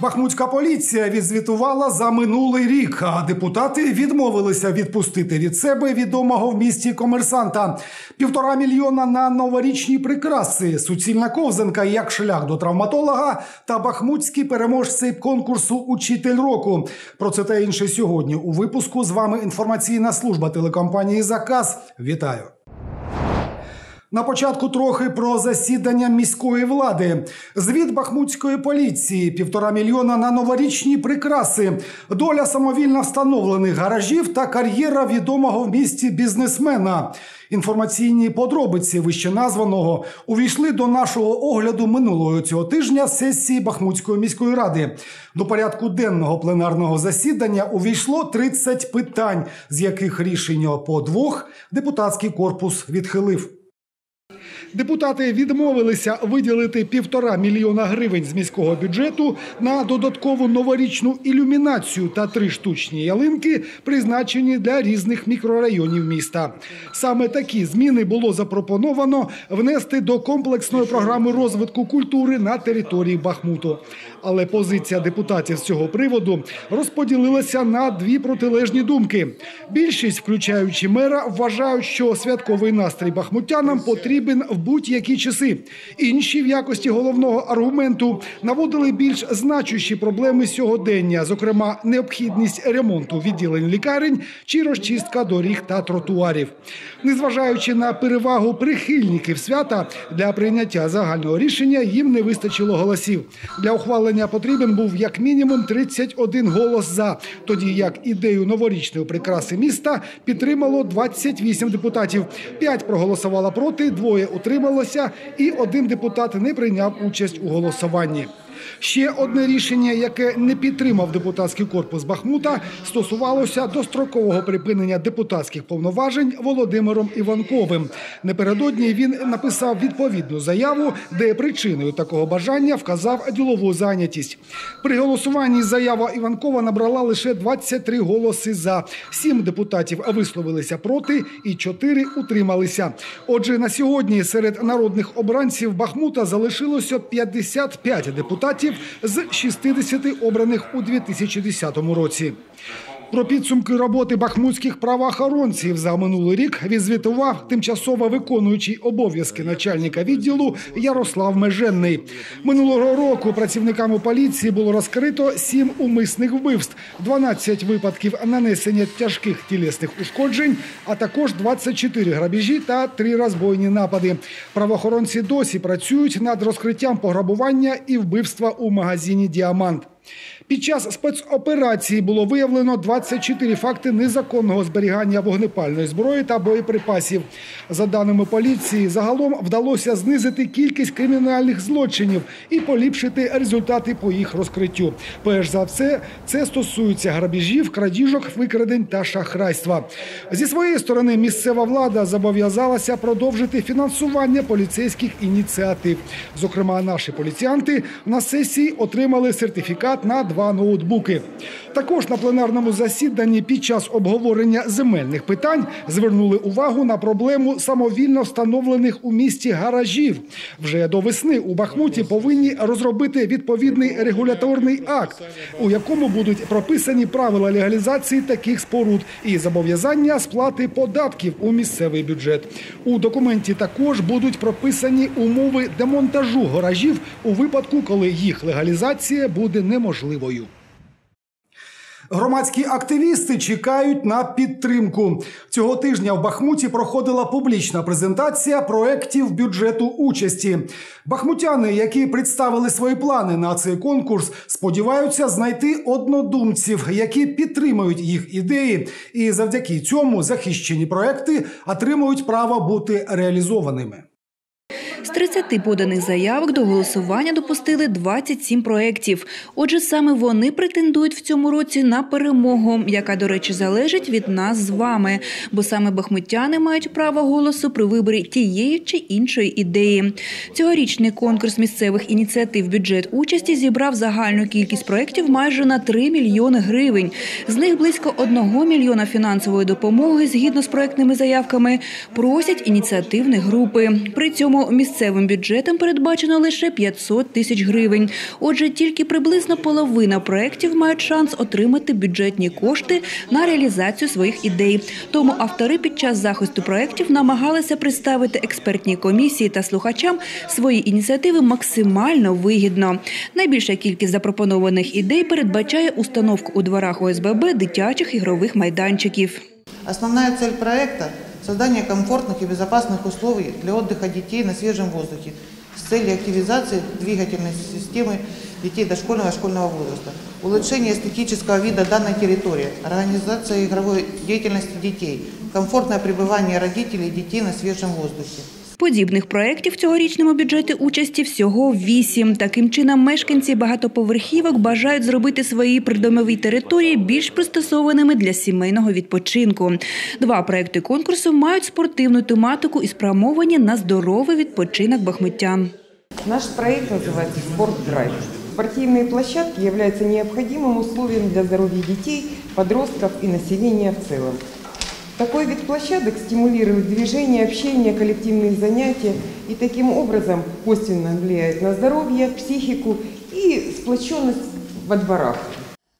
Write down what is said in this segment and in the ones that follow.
Бахмутська поліція відзвітувала за минулий рік, а депутати відмовилися відпустити від себе відомого в місті комерсанта. Півтора мільйона на новорічні прикраси, суцільна ковзанка як шлях до травматолога та бахмутські переможці конкурсу Учитель року. Про це та інше сьогодні у випуску з вами інформаційна служба телекомпанії Заказ. Вітаю. На початку трохи про засідання міської влади. Звіт бахмутської поліції, півтора мільйона на новорічні прикраси, доля самовільно встановлених гаражів та кар'єра відомого в місті бізнесмена. Інформаційні подробиці вищеназваного увійшли до нашого огляду минулого цього тижня сесії Бахмутської міської ради. До порядку денного пленарного засідання увійшло 30 питань, з яких рішення по двох депутатський корпус відхилив. Депутати відмовилися виділити півтора мільйона гривень з міського бюджету на додаткову новорічну ілюмінацію та три штучні ялинки, призначені для різних мікрорайонів міста. Саме такі зміни було запропоновано внести до комплексної програми розвитку культури на території Бахмуту. Але позиція депутатів з цього приводу розподілилася на дві протилежні думки. Більшість, включаючи мера, вважають, що святковий настрій бахмутянам потрібен будь-які часи. Інші в якості головного аргументу наводили більш значущі проблеми сьогодення, зокрема необхідність ремонту відділень лікарень чи розчистка доріг та тротуарів. Незважаючи на перевагу прихильників свята для прийняття загального рішення, їм не вистачило голосів. Для ухвалення потрібен був як мінімум 31 голос за, тоді як ідею новорічної прикраси міста підтримало 28 депутатів. П'ять проголосувало проти, двоє утрималося, і один депутат не прийняв участь у голосуванні. Ще одне рішення, яке не підтримав депутатський корпус Бахмута, стосувалося дострокового припинення депутатських повноважень Володимиром Іванковим. Напередодні він написав відповідну заяву, де причиною такого бажання вказав ділову зайнятість. При голосуванні заява Іванкова набрала лише 23 голоси за. Сім депутатів висловилися проти і чотири утрималися. Отже, на сьогодні серед народних обранців Бахмута залишилося 55 депутатів з 60 обраних у 2010 році. Про підсумки роботи бахмутських правоохоронців за минулий рік відзвітував тимчасово виконуючий обов'язки начальника відділу Ярослав Меженний. Минулого року працівниками поліції було розкрито сім умисних вбивств, 12 випадків нанесення тяжких тілесних ушкоджень, а також 24 грабежі та 3 розбойні напади. Правоохоронці досі працюють над розкриттям пограбування і вбивства у магазині Діамант. Під час спецоперації було виявлено 24 факти незаконного зберігання вогнепальної зброї та боєприпасів. За даними поліції, загалом вдалося знизити кількість кримінальних злочинів і поліпшити результати по їх розкриттю. Перш за все, це стосується грабіжів, крадіжок, викрадень та шахрайства. Зі своєї сторони місцева влада зобов'язалася продовжити фінансування поліцейських ініціатив. Зокрема, наші поліціянти на сесії отримали сертифікат на два ноутбуки. Також на пленарному засіданні під час обговорення земельних питань звернули увагу на проблему самовільно встановлених у місті гаражів. Вже до весни у Бахмуті повинні розробити відповідний регуляторний акт, у якому будуть прописані правила легалізації таких споруд і зобов'язання сплати податків у місцевий бюджет. У документі також будуть прописані умови демонтажу гаражів у випадку, коли їх легалізація буде неможливою. Громадські активісти чекають на підтримку. Цього тижня в Бахмуті проходила публічна презентація проєктів бюджету участі. Бахмутяни, які представили свої плани на цей конкурс, сподіваються знайти однодумців, які підтримують їх ідеї, і завдяки цьому захищені проекти отримують право бути реалізованими. З 30 поданих заявок до голосування допустили 27 проєктів. Отже, саме вони претендують в цьому році на перемогу, яка, до речі, залежить від нас з вами. Бо саме бахмутяни мають право голосу при виборі тієї чи іншої ідеї. Цьогорічний конкурс місцевих ініціатив бюджет участі зібрав загальну кількість проєктів майже на 3 мільйони гривень. З них близько 1 мільйона фінансової допомоги згідно з проєктними заявками просять ініціативні групи. При цьому місцеві місцевим бюджетом передбачено лише 500 тисяч гривень. Отже, тільки приблизно половина проєктів мають шанс отримати бюджетні кошти на реалізацію своїх ідей. Тому автори під час захисту проєктів намагалися представити експертній комісії та слухачам свої ініціативи максимально вигідно. Найбільша кількість запропонованих ідей передбачає установку у дворах ОСББ дитячих ігрових майданчиків. Основная цель проекта – создание комфортных и безопасных условий для отдыха детей на свежем воздухе с целью активизации двигательной системы детей дошкольного и школьного возраста, улучшение эстетического вида данной территории, организация игровой деятельности детей, комфортное пребывание родителей и детей на свежем воздухе. Подібних проєктів в цьогорічному бюджеті участі всього вісім. Таким чином, мешканці багатоповерхівок бажають зробити свої придомові території більш пристосованими для сімейного відпочинку. Два проекти конкурсу мають спортивну тематику і спрямовані на здоровий відпочинок бахмутян. Наш проект называется «Спорт Драйв». Спортивные площадки являются необходимым условием для здоровья детей, подростков и населения в целом. Такой вид площадок стимулирует движение, общение, коллективные занятия и таким образом косвенно влияет на здоровье, психику и сплоченность во дворах.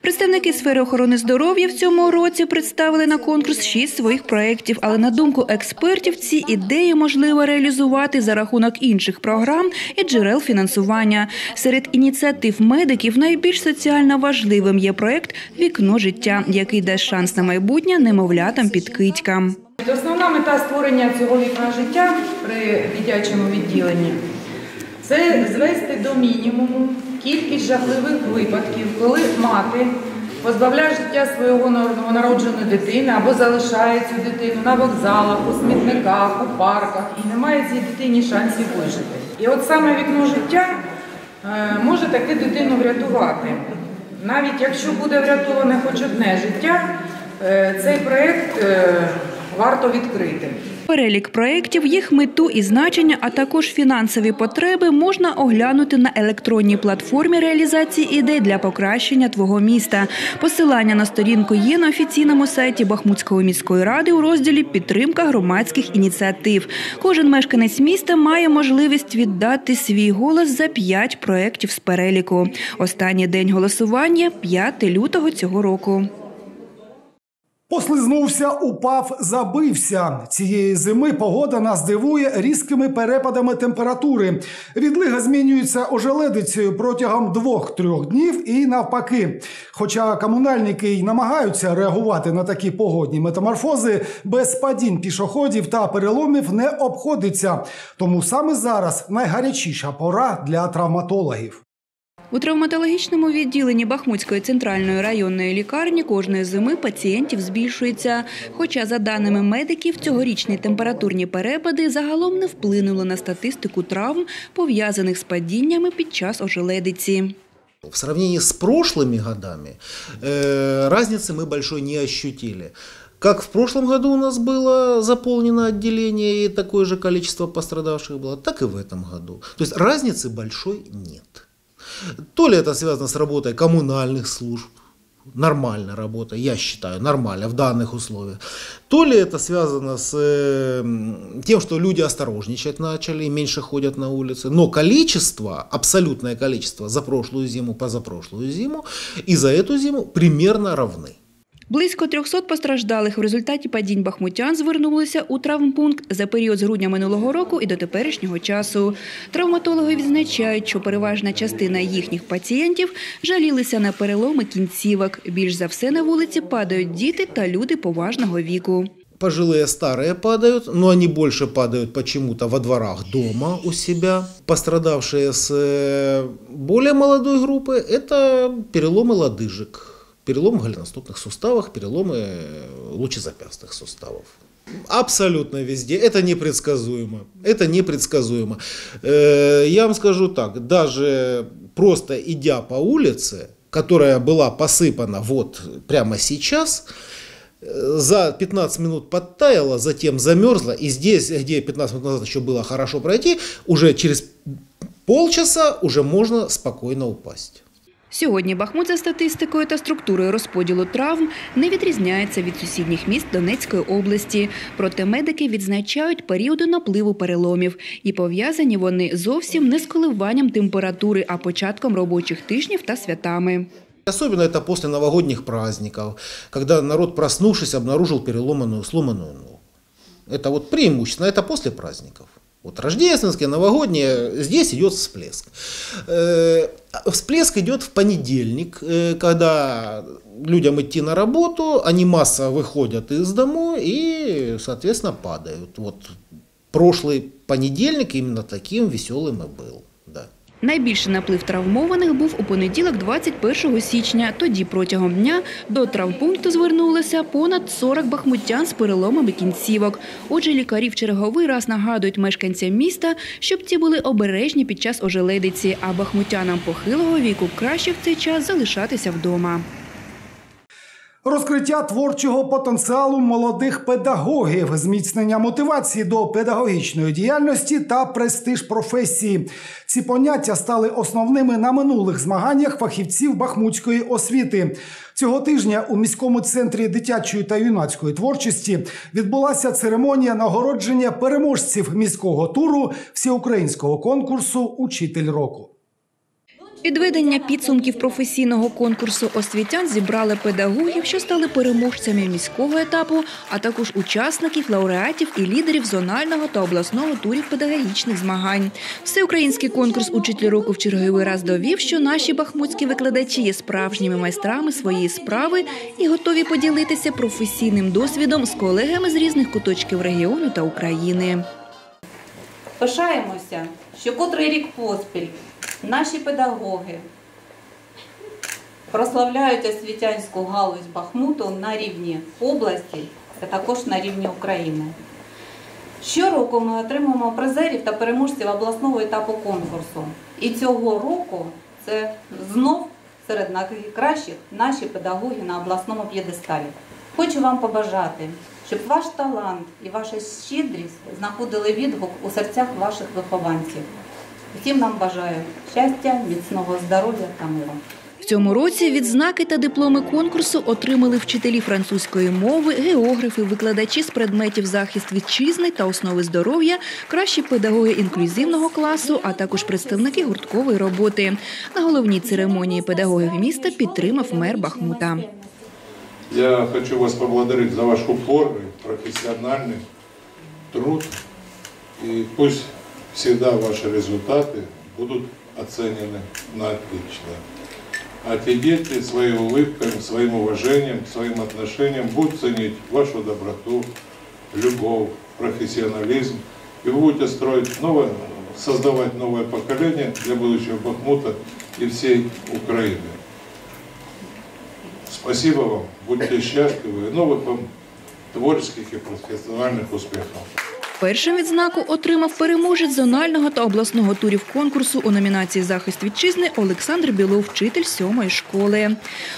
Представники сфери охорони здоров'я в цьому році представили на конкурс шість своїх проєктів, але на думку експертів, ці ідеї можливо реалізувати за рахунок інших програм і джерел фінансування. Серед ініціатив медиків найбільш соціально важливим є проєкт Вікно життя, який дасть шанс на майбутнє немовлятам підкидькам. Основна мета створення цього вікна життя при дитячому відділенні це звести до мінімуму кількість жахливих випадків, коли мати позбавляє життя свого новонародженої дитини або залишає цю дитину на вокзалах, у смітниках, у парках і не має цій дитині шансів вижити. І от саме вікно життя е, може таки дитину врятувати. Навіть якщо буде врятоване хоч одне життя, е, цей проєкт е, варто відкрити. Перелік проєктів, їх мету і значення, а також фінансові потреби можна оглянути на електронній платформі реалізації ідей для покращення твого міста. Посилання на сторінку є на офіційному сайті Бахмутської міської ради у розділі Підтримка громадських ініціатив. Кожен мешканець міста має можливість віддати свій голос за п'ять проєктів з переліку. Останній день голосування 5 лютого цього року. Послизнувся, упав, забився. Цієї зими погода нас дивує різкими перепадами температури. Відлига змінюється ожеледицею протягом двох-трьох днів і навпаки. Хоча комунальники й намагаються реагувати на такі погодні метаморфози, без падінь пішоходів та переломів не обходиться. Тому саме зараз найгарячіша пора для травматологів. У травматологічному відділенні Бахмутської центральної районної лікарні кожної зими пацієнтів збільшується. Хоча, за даними медиків, цьогорічні температурні перепади загалом не вплинули на статистику травм, пов'язаних з падіннями під час ожеледиці. В сравнении с прошлыми годами э, разницы мы большой не ощутили. Как в прошлом году у нас было заполнено отделение и такое же количество пострадавших было, так и в этом году. То есть разницы большой нет. То ли это связано с работой коммунальных служб, нормальная работа, я считаю, нормально в данных условиях. То ли это связано с э, тем, что люди осторожничать начали и меньше ходят на улицы. Но количество, абсолютное количество за прошлую зиму, позапрошлую зиму и за эту зиму примерно равны. Близько 300 постраждалих в результаті падінь бахмутян звернулися у травмпункт за період з грудня минулого року і до теперішнього часу. Травматологи відзначають, що переважна частина їхніх пацієнтів жалілися на переломи кінцівок. Більш за все на вулиці падають діти та люди поважного віку. Пожилые старые падают, но они больше падают почему-то во дворах дома у себя. Пострадавшие с э, более молодой группы – это переломы лодыжек, Переломы в голеностопных суставах, переломы э, лучезапястных суставов. Абсолютно везде. Это непредсказуемо. Это непредсказуемо. Э, Я вам скажу так, даже просто идя по улице, которая была посыпана вот прямо сейчас, э, за 15 минут подтаяла, затем замерзла, и здесь, где 15 минут назад еще было хорошо пройти, уже через полчаса уже можно спокойно упасть. Сьогодні Бахмут за статистикою та структурою розподілу травм не відрізняється від сусідніх міст Донецької області. Проте медики відзначають періоди напливу переломів. І пов'язані вони зовсім не з коливанням температури, а початком робочих тижнів та святами. Особенно это после новогодних праздников, когда народ, проснувшись, обнаружил переломанную, сломанную ногу. Это вот преимущественно, это после праздников. Вот рождественские, новогодние, здесь идет всплеск. Э, Всплеск идет в понедельник, э, когда людям идти на работу, они масса выходят из домов и, соответственно, падают. Вот прошлый понедельник именно таким веселым и был. Найбільший наплив травмованих був у понеділок, 21 січня. Тоді протягом дня до травмпункту звернулося понад 40 бахмутян з переломами кінцівок. Отже, лікарі в черговий раз нагадують мешканцям міста, щоб ті були обережні під час ожеледиці, а бахмутянам похилого віку краще в цей час залишатися вдома. Розкриття творчого потенціалу молодих педагогів, зміцнення мотивації до педагогічної діяльності та престиж професії. Ці поняття стали основними на минулих змаганнях фахівців бахмутської освіти. Цього тижня у міському центрі дитячої та юнацької творчості відбулася церемонія нагородження переможців міського туру всеукраїнського конкурсу Учитель року. Підведення підсумків професійного конкурсу освітян зібрали педагогів, що стали переможцями міського етапу, а також учасників, лауреатів і лідерів зонального та обласного турів педагогічних змагань. Всеукраїнський конкурс «Учитель року» в черговий раз довів, що наші бахмутські викладачі є справжніми майстрами своєї справи і готові поділитися професійним досвідом з колегами з різних куточків регіону та України. Пишаємося, що котрий рік поспіль наші педагоги прославляють освітянську галузь Бахмуту на рівні області та також на рівні України. Щороку ми отримуємо призерів та переможців обласного етапу конкурсу. І цього року це знов серед найкращих наші педагоги на обласному п'єдесталі. Хочу вам побажати, щоб ваш талант і ваша щедрість знаходили відгук у серцях ваших вихованців. Всім нам бажаю щастя, міцного здоров'я та миру. В цьому році відзнаки та дипломи конкурсу отримали вчителі французької мови, географи, викладачі з предметів захист вітчизни та основи здоров'я, кращі педагоги інклюзивного класу, а також представники гурткової роботи. На головній церемонії педагогів міста підтримав мер Бахмута. Я хочу вас поблагодарить за ваш упорный, профессиональный труд. И пусть всегда ваши результаты будут оценены на отлично. А те дети своей улыбкой, своим уважением, своим отношением будут ценить вашу доброту, любовь, профессионализм. И вы будете строить новое, создавать новое поколение для будущего Бахмута и всей Украины. Спасибо вам, будьте счастливы новых вам творческих и профессиональных успехов. Першим відзнаку отримав переможець зонального та обласного турів конкурсу у номінації Захист вітчизни Олександр Білов, вчитель сьомої школи.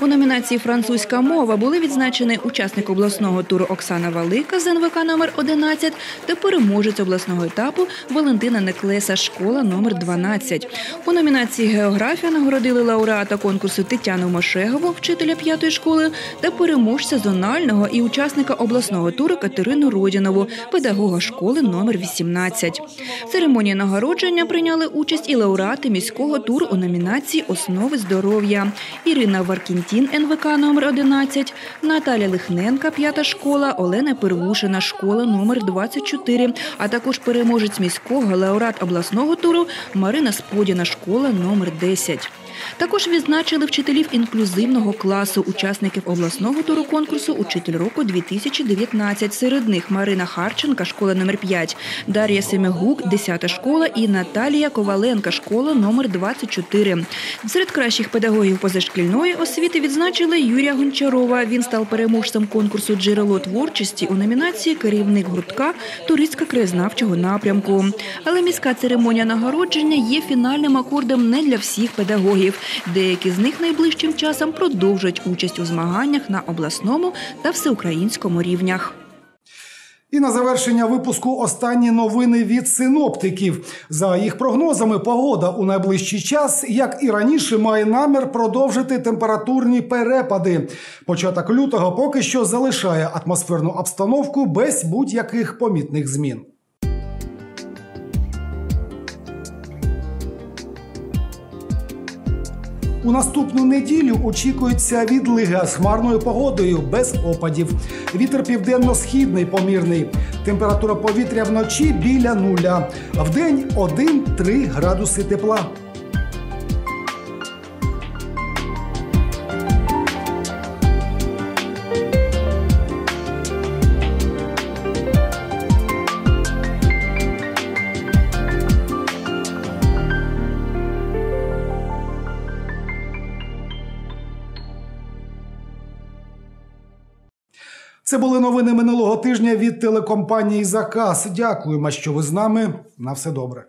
У номінації Французька мова були відзначені учасник обласного туру Оксана Валика з НВК номер 11 та переможець обласного етапу Валентина Неклеса, школа номер 12. У номінації Географія нагородили лауреата конкурсу Тетяну Мошегову, вчителя п'ятої школи, та переможця зонального і учасника обласного туру Катерину Родінову, педагога школи номер 18. В церемонії нагородження прийняли участь і лауреати міського туру у номінації Основи здоров'я Ірина Варкінтін, НВК номер 11, Наталя Лихненка, п'ята школа, Олена Первушина, школа номер 24, а також переможець міського лауреат обласного туру Марина Сподіна, школа номер 10. Також відзначили вчителів інклюзивного класу, учасників обласного туру конкурсу Учитель року 2019. Серед них Марина Харченка, школа номер 5, Дар'я Семигук, 10 школа і Наталія Коваленка, школа номер 24. Серед кращих педагогів позашкільної освіти відзначили Юрія Гончарова. Він став переможцем конкурсу Джерело творчості у номінації Керівник гуртка туристсько-краєзнавчого напрямку. Але міська церемонія нагородження є фінальним акордом не для всіх педагогів. Деякі з них найближчим часом продовжать участь у змаганнях на обласному та всеукраїнському рівнях. І на завершення випуску останні новини від синоптиків. За їх прогнозами, погода у найближчий час, як і раніше, має намір продовжити температурні перепади. Початок лютого поки що залишає атмосферну обстановку без будь-яких помітних змін. У наступну неділю очікується відлига з хмарною погодою без опадів. Вітер південно-східний помірний. Температура повітря вночі біля нуля. Вдень 1-3 градуси тепла. Це були новини минулого тижня від телекомпанії Заказ. Дякуємо, що ви з нами. На все добре.